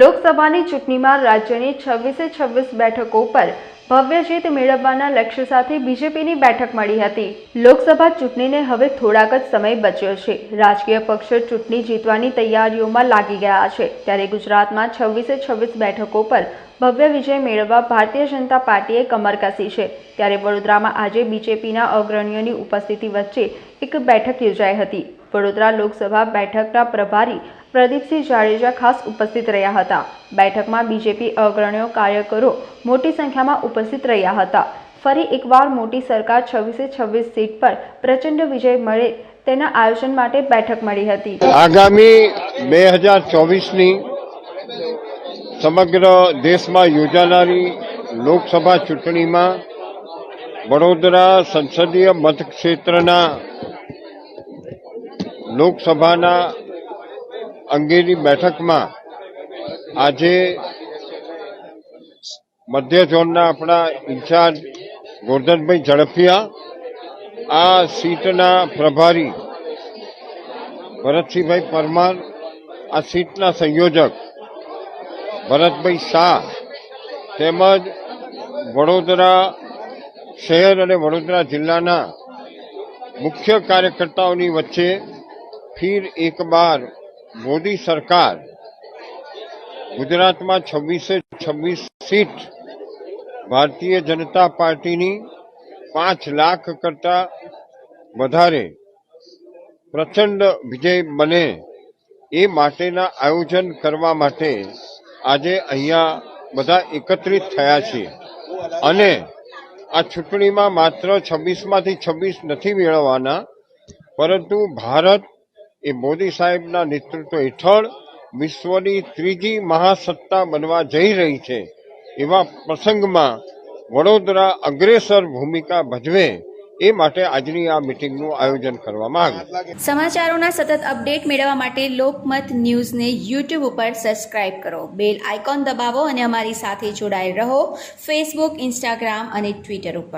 લોકસભાની ચૂંટણીમાં રાજ્યની છવ્વીસે છવ્વીસ બેઠકો પર ભવ્ય જીત મેળવવાના લક્ષ્ય સાથે બીજેપીની બેઠક મળી હતી. લોકસભા ચૂંટણીને હવે થોડાક જ સમય બચ્યો છે. રાજકીય પક્ષો ચૂંટણી જીતવાની તૈયારીઓમાં લાગી ગયા છે. ત્યારે ગુજરાતમાં છવ્વીસે છવ્વીસ બેઠકો પર ભવ્ય વિજય મેળવવા ભારતીય જનતા પાર્ટીએ કમર કસી છે. ત્યારે વડોદરામાં આજે બીજેપીના અગ્રણીઓની ઉપસ્થિતિ વચ્ચે એક બેઠક યોજાઈ હતી. વડોદરા લોકસભા બેઠકના પ્રભારી પ્રદીપસિંહ જાડેજા ખાસ ઉપસ્થિત રહ્યા હતા. બેઠકમાં બીજેપી અગ્રણીઓ કાર્યકરો મોટી સંખ્યામાં ઉપસ્થિત રહ્યા હતા. ફરી એકવાર મોટી સરકાર છવ્વીસે છવ્વીસ સીટ પર પ્રચંડ વિજય મળે તેના આયોજન માટે બેઠક મળી હતી. આગામી બે હજાર ચોવીસની સમગ્ર દેશમાં યોજાનારી લોકસભા ચૂંટણીમાં વડોદરા સંસદીય મતક્ષેત્રના લોકસભાના અંગેની બેઠકમાં આજે મધ્ય ઝોનના આપણા ઇન્ચાર્જ ગોરધનભાઈ ઝડફિયા આ સીટના પ્રભારી ભરતસિંહભાઈ પરમાર, આ સીટના સંયોજક ભરતભાઈ શાહ તેમજ વડોદરા શહેર અને વડોદરા જિલ્લાના મુખ્ય કાર્યકર્તાઓની વચ્ચે ફિર એક બાર, મોદી સરકાર. ગુજરાતમાં છવ્વીસે છવ્વીસ સીટ. ભારતીય જનતા પાર્ટીની પાંચ લાખ કરતા વધારે. પ્રચંડ વિજય બને એ માટેના આયોજન કરવા માટે આજે અહીંયા બધા એકત્રિત થયા છીએ અને આ ચૂંટણીમાં માત્ર છવ્વીસમાંથી છવ્વીસ નથી મેળવવાના, પરંતુ ભારત એ મોદી સાહેબના નેતૃત્વ હેઠળ વિશ્વની ત્રીજી મહાસત્તા બનવા જઈ રહી છે. એવા પ્રસંગમાં વડોદરા અગ્રેસર ભૂમિકા ભજવે એ માટે આજની આ મિટિંગનું આયોજન કરવામાં આવ્યું. સમાચારોના સતત અપડેટ મેળવવા માટે લોકમત ન્યૂઝને યુટ્યુબ ઉપર સબસ્ક્રાઇબ કરો. બેલ આઇકોન દબાવો અને અમારી સાથે જોડાયેલ રહો ફેસબુક, ઇન્સ્ટાગ્રામ અને ટ્વિટર ઉપર.